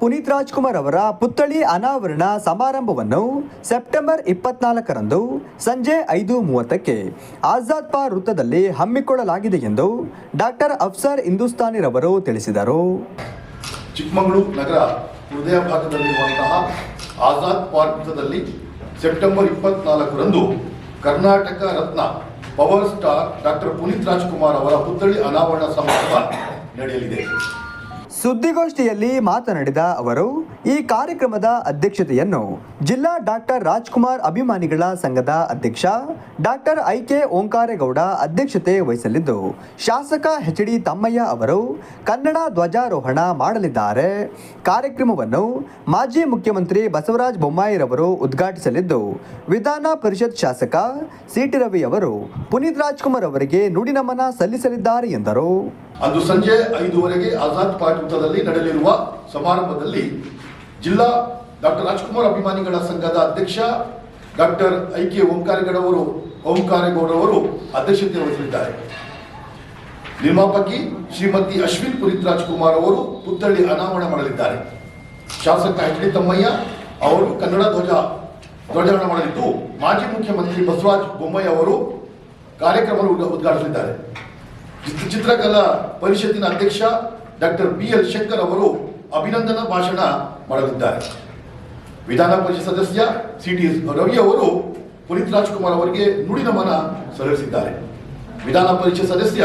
ಪುನೀತ್ ರಾಜ್ಕುಮಾರ್ ಅವರ ಪುತ್ಥಳಿ ಅನಾವರಣ ಸಮಾರಂಭವನ್ನು ಸೆಪ್ಟೆಂಬರ್ ಇಪ್ಪತ್ನಾಲ್ಕರಂದು ಸಂಜೆ ಐದು ಮೂವತ್ತಕ್ಕೆ ಆಜಾದ್ ಪಾರ್ ವೃತ್ತದಲ್ಲಿ ಹಮ್ಮಿಕೊಳ್ಳಲಾಗಿದೆ ಎಂದು ಡಾಕ್ಟರ್ ಅಫ್ಸರ್ ಹಿಂದೂಸ್ತಾನಿ ರವರು ತಿಳಿಸಿದರು. ಚಿಕ್ಕಮಗಳೂರು ನಗರ ಹೃದಯ ಭಾಗದಲ್ಲಿರುವಂತಹ ಆಜಾದ್ ಪಾರ್ಕ್ ವೃತ್ತದಲ್ಲಿ ಸೆಪ್ಟೆಂಬರ್ ಇಪ್ಪತ್ನಾಲ್ಕರಂದು Karnataka Ratna power star doctor Puneeth Rajkumar ಅವರ ಪುತ್ಥಳಿ ಅನಾವರಣ ಸಮಾರಂಭ ನಡೆಯಲಿದೆ. ಸುದ್ದಿಗೋಷ್ಠಿಯಲ್ಲಿ ಮಾತನಾಡಿದ ಅವರು, ಈ ಕಾರ್ಯಕ್ರಮದ ಅಧ್ಯಕ್ಷತೆಯನ್ನು ಜಿಲ್ಲಾ ಡಾಕ್ಟರ್ ರಾಜ್ಕುಮಾರ್ ಅಭಿಮಾನಿಗಳ ಸಂಘದ ಅಧ್ಯಕ್ಷ ಡಾಕ್ಟರ್ ಐಕೆ ಓಂಕಾರೇಗೌಡ ಅಧ್ಯಕ್ಷತೆ ವಹಿಸಲಿದ್ದು, ಶಾಸಕ ಎಚ್ ಡಿ ತಮ್ಮಯ್ಯ ಅವರು ಕನ್ನಡ ಧ್ವಜಾರೋಹಣ ಮಾಡಲಿದ್ದಾರೆ. ಕಾರ್ಯಕ್ರಮವನ್ನು ಮಾಜಿ ಮುಖ್ಯಮಂತ್ರಿ ಬಸವರಾಜ ಬೊಮ್ಮಾಯಿರವರು ಉದ್ಘಾಟಿಸಲಿದ್ದು, ವಿಧಾನ ಪರಿಷತ್ ಶಾಸಕ ಸಿಟಿ ರವಿ ಅವರು ಪುನೀತ್ ರಾಜ್ಕುಮಾರ್ ಅವರಿಗೆ ನುಡಿನಮನ ಸಲ್ಲಿಸಲಿದ್ದಾರೆ ಎಂದರು. ಅಂದು ಸಂಜೆ ಐದುವರೆಗೆ ಆಜಾದ್ ಪಾರ್ಕ್ ವೃತ್ತದಲ್ಲಿ ನಡೆಯಲಿರುವ ಸಮಾರಂಭದಲ್ಲಿ ಜಿಲ್ಲಾ ಡಾಕ್ಟರ್ ರಾಜ್ಕುಮಾರ್ ಅಭಿಮಾನಿಗಳ ಸಂಘದ ಅಧ್ಯಕ್ಷ ಡಾಕ್ಟರ್ ಐ ಕೆ ಓಂಕಾರೇಗೌಡವರು ಓಂಕಾರೇಗೌಡವರು ಅಧ್ಯಕ್ಷತೆ ವಹಿಸಲಿದ್ದಾರೆ. ನಿರ್ಮಾಪಕಿ ಶ್ರೀಮತಿ ಅಶ್ವಿನ್ ಪುನೀತ್ ರಾಜ್ಕುಮಾರ್ ಅವರು ಪುತ್ಥಳಿ ಅನಾವರಣ ಮಾಡಲಿದ್ದಾರೆ. ಶಾಸಕ ಎಚ್ ಡಿ ತಮ್ಮಯ್ಯ ಅವರು ಕನ್ನಡ ಧ್ವಜ ಧ್ವಜಾರೋಹಣ ಮಾಡಲಿದ್ದು, ಮಾಜಿ ಮುಖ್ಯಮಂತ್ರಿ ಬಸವರಾಜ ಬೊಮ್ಮಾಯಿ ಅವರು ಕಾರ್ಯಕ್ರಮ ಉದ್ಘಾಟಿಸಲಿದ್ದಾರೆ. ಚಿತ್ರಕಲಾ ಪರಿಷತ್ತಿನ ಅಧ್ಯಕ್ಷ ಡಾಕ್ಟರ್ ಬಿ ಎಲ್ ಶಂಕರ್ ಅವರು ಅಭಿನಂದನಾ ಭಾಷಣ ಮಾಡಲಿದ್ದಾರೆ. ವಿಧಾನ ಪರಿಷತ್ ಸದಸ್ಯ ಸಿ ಟಿ ರವಿ ಅವರು ಪುನೀತ್ ರಾಜ್ಕುಮಾರ್ ಅವರಿಗೆ ನುಡಿನಮನ ಸಲ್ಲಿಸಿದ್ದಾರೆ. ವಿಧಾನ ಪರಿಷತ್ ಸದಸ್ಯ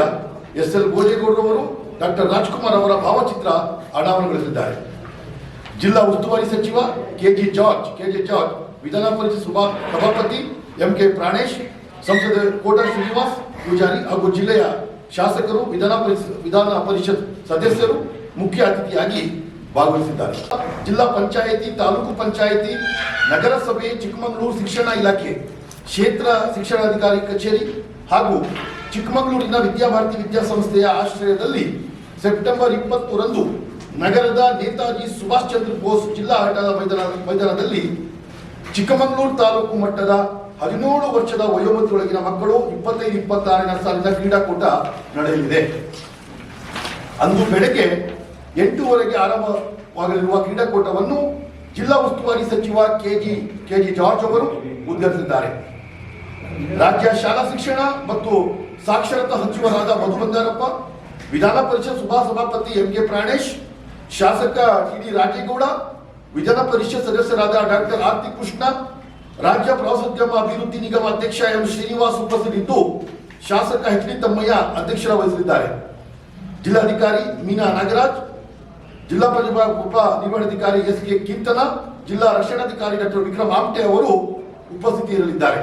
ಎಸ್ ಎಲ್ ಗೋಜೇಗೌಡರವರು ಡಾಕ್ಟರ್ ರಾಜ್ಕುಮಾರ್ ಅವರ ಭಾವಚಿತ್ರ ಅನಾವರಣಗೊಳಿಸಿದ್ದಾರೆ. ಜಿಲ್ಲಾ ಉಸ್ತುವಾರಿ ಸಚಿವ ಕೆಜಿ ಜಾರ್ಜ್ ಕೆಜೆ ಜಾರ್ಜ್, ವಿಧಾನ ಪರಿಷತ್ ಸಭಾ ಸಭಾಪತಿ ಎಂ ಕೆ ಪ್ರಾಣೇಶ್, ಸಂಸದ ಕೋಟ ಶ್ರೀನಿವಾಸ್, ಪೂಜಾರಿ ಹಾಗೂ ಜಿಲ್ಲೆಯ ಶಾಸಕರು ವಿಧಾನ ಪರಿಷತ್ ವಿಧಾನ ಪರಿಷತ್ ಸದಸ್ಯರು ಮುಖ್ಯ ಅತಿಥಿಯಾಗಿ ಭಾಗವಹಿಸಿದ್ದಾರೆ. ಜಿಲ್ಲಾ ಪಂಚಾಯಿತಿ, ತಾಲೂಕು ಪಂಚಾಯಿತಿ, ನಗರಸಭೆ, ಚಿಕ್ಕಮಗಳೂರು ಶಿಕ್ಷಣ ಇಲಾಖೆ, ಕ್ಷೇತ್ರ ಶಿಕ್ಷಣಾಧಿಕಾರಿ ಕಚೇರಿ ಹಾಗೂ ಚಿಕ್ಕಮಗಳೂರಿನ ವಿದ್ಯಾಭಾರತಿ ವಿದ್ಯಾಸಂಸ್ಥೆಯ ಆಶ್ರಯದಲ್ಲಿ ಸೆಪ್ಟೆಂಬರ್ ಇಪ್ಪತ್ತರಂದು ನಗರದ ನೇತಾಜಿ ಸುಭಾಷ್ ಚಂದ್ರ ಬೋಸ್ ಜಿಲ್ಲಾ ಆಟದ ಮೈದಾನ, ಮೈದಾನದಲ್ಲಿ ಚಿಕ್ಕಮಗಳೂರು ತಾಲೂಕು ಮಟ್ಟದ ಹದಿನೇಳು ವರ್ಷದ ವಯೋಮಿತಿಯೊಳಗಿನ ಮಕ್ಕಳು ಇಪ್ಪತ್ತೈದು, ಇಪ್ಪತ್ತಾರನೇ ಸಾಲಿನ ಕ್ರೀಡಾಕೂಟ ನಡೆಯಲಿದೆ. ಅಂದು ಬೆಳಗ್ಗೆ ಎಂಟೂವರೆಗೆ ಆರಂಭವಾಗಲಿರುವ ಕ್ರೀಡಾಕೂಟವನ್ನು ಜಿಲ್ಲಾ ಉಸ್ತುವಾರಿ ಸಚಿವ ಕೆಜಿ ಕೆಜಿ ಜಾರ್ಜ್ ಅವರು ಉದ್ಘಾಟಿಸಿದ್ದಾರೆ. ರಾಜ್ಯ ಶಾಲಾ ಶಿಕ್ಷಣ ಮತ್ತು ಸಾಕ್ಷರತಾ ಸಚಿವರಾದ ಮಧು ಬಂಗಾರಪ್ಪ ವಿಧಾನ ಪರಿಷತ್ ಸಭಾ ಸಭಾಪತಿ ಎಂ ಕೆ ಪ್ರಾಣೇಶ್, ಶಾಸಕ ಟಿ ಡಿ ರಾಜೇಗೌಡ, ವಿಧಾನ ಪರಿಷತ್ ಸದಸ್ಯರಾದ ಡಾಕ್ಟರ್ ಆರ್ತಿ ಕೃಷ್ಣ ರಾಜ್ಯ ಪ್ರವಾಸೋದ್ಯಮ ಅಭಿವೃದ್ಧಿ ನಿಗಮ ಅಧ್ಯಕ್ಷ ಎಂ ಶ್ರೀನಿವಾಸ್ ಉಪಸ್ಥಿತಿದ್ದು ಶಾಸಕ ಎಚ್ ಡಿ ತಮ್ಮಯ್ಯ ಅಧ್ಯಕ್ಷರ ವಹಿಸಲಿದ್ದಾರೆ. ಜಿಲ್ಲಾಧಿಕಾರಿ ಮೀನಾ ನಾಗರಾಜ್, ಜಿಲ್ಲಾ ಪಂಚಾಯತ್ ಉಪ ನಿರ್ವಹಣಾಧಿಕಾರಿ ಎಸ್ ಕೆ ಕೀರ್ತನ, ಜಿಲ್ಲಾ ರಕ್ಷಣಾಧಿಕಾರಿ ಡಾಕ್ಟರ್ ವಿಕ್ರಮ್ ಆಮ್ಟೆ ಅವರು ಉಪಸ್ಥಿತಿಯಲ್ಲಿದ್ದಾರೆ.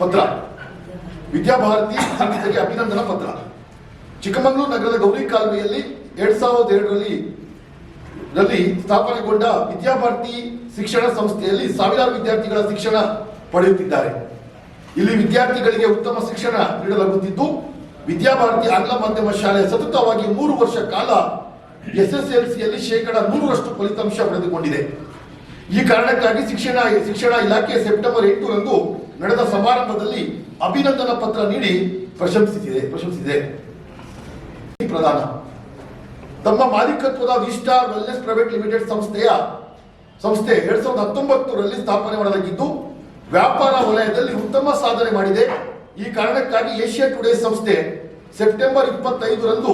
ಪತ್ರ. ವಿದ್ಯಾಭಾರತಿ ಸಂಸ್ಥೆಗೆ ಅಭಿನಂದನಾ ಪತ್ರ. ಚಿಕ್ಕಮಗಳೂರು ನಗರದ ಗೌರಿ ಕಾಲುವೆಯಲ್ಲಿ ಎರಡ್ ಸಾವಿರದ ಎರಡರಲ್ಲಿ ರಲ್ಲಿ ಸ್ಥಾಪನೆಗೊಂಡ ವಿದ್ಯಾಭಾರತಿ ಶಿಕ್ಷಣ ಸಂಸ್ಥೆಯಲ್ಲಿ ಸಾವಿರಾರು ವಿದ್ಯಾರ್ಥಿಗಳ ಶಿಕ್ಷಣ ಪಡೆಯುತ್ತಿದ್ದಾರೆ. ಇಲ್ಲಿ ವಿದ್ಯಾರ್ಥಿಗಳಿಗೆ ಉತ್ತಮ ಶಿಕ್ಷಣ ನೀಡಲಾಗುತ್ತಿದ್ದು, ವಿದ್ಯಾಭಾರತಿ ಆಂಗ್ಲ ಮಾಧ್ಯಮ ಶಾಲೆ ಸತತವಾಗಿ ಮೂರು ವರ್ಷ ಕಾಲ ಎಸ್ಎಸ್ಎಲ್ಸಿಯಲ್ಲಿ ಶೇಕಡ ನೂರರಷ್ಟು ಫಲಿತಾಂಶ ಪಡೆದುಕೊಂಡಿದೆ. ಈ ಕಾರಣಕ್ಕಾಗಿ ಶಿಕ್ಷಣ ಶಿಕ್ಷಣ ಇಲಾಖೆ ಸೆಪ್ಟೆಂಬರ್ ಎಂಟರಂದು ನಡೆದ ಸಮಾರಂಭದಲ್ಲಿ ಅಭಿನಂದನಾ ಪತ್ರ ನೀಡಿ ಪ್ರಶಂಸಿಸಿದೆ ಪ್ರಶಂಸಿಸಿದೆ. ಪ್ರದಾನ ತಮ್ಮ ಮಾಲೀಕತ್ವದ ವಿಸ್ಟಾರ್ ವೆಲ್ನೆಸ್ ಪ್ರೈವೇಟ್ ಲಿಮಿಟೆಡ್ ಸಂಸ್ಥೆಯ ಸಂಸ್ಥೆ ಎರಡ್ ಸಾವಿರದ ಹತ್ತೊಂಬತ್ತರಲ್ಲಿ ಸ್ಥಾಪನೆ ಮಾಡಲಾಗಿದ್ದು, ವ್ಯಾಪಾರ ವಲಯದಲ್ಲಿ ಉತ್ತಮ ಸಾಧನೆ ಮಾಡಿದೆ. ಈ ಕಾರಣಕ್ಕಾಗಿ ಏಷ್ಯಾ ಟುಡೇ ಸಂಸ್ಥೆ ಸೆಪ್ಟೆಂಬರ್ ಇಪ್ಪತ್ತೈದರಂದು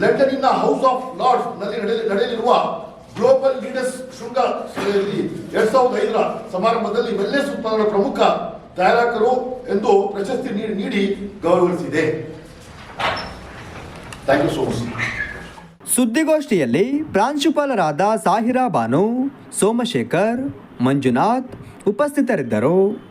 ಲಂಡನ್ನಿನ ಹೌಸ್ ಆಫ್ ಲಾರ್ಡ್ಸ್ನಲ್ಲಿ ನಡೆಯ- ನಡೆಯಲಿರುವ ಗ್ಲೋಬಲ್ ಲೀಡರ್ಸ್ ಶೃಂಗಸಭೆಯಲ್ಲಿ ಎರಡ್ ಸಾವಿರದ ಐದರ ಸಮಾರಂಭದಲ್ಲಿ ವೆಲ್ನೆಸ್ ಉತ್ಪನ್ನಗಳ ಪ್ರಮುಖ ತಯಾರಕರು ಎಂದು ಪ್ರಶಸ್ತಿ ನೀಡಿ ಗೌರವಿಸಿದೆ. ಥ್ಯಾಂಕ್ ಯು ಸೋ ಮಚ್ ಸುದ್ದಿಗೋಷ್ಠಿಯಲ್ಲಿ ಪ್ರಾಂಶುಪಾಲರಾದ ಸಾಹಿರಾ ಬಾನು ಸೋಮಶೇಖರ್ ಮಂಜುನಾಥ್ ಉಪಸ್ಥಿತರಿದ್ದರು.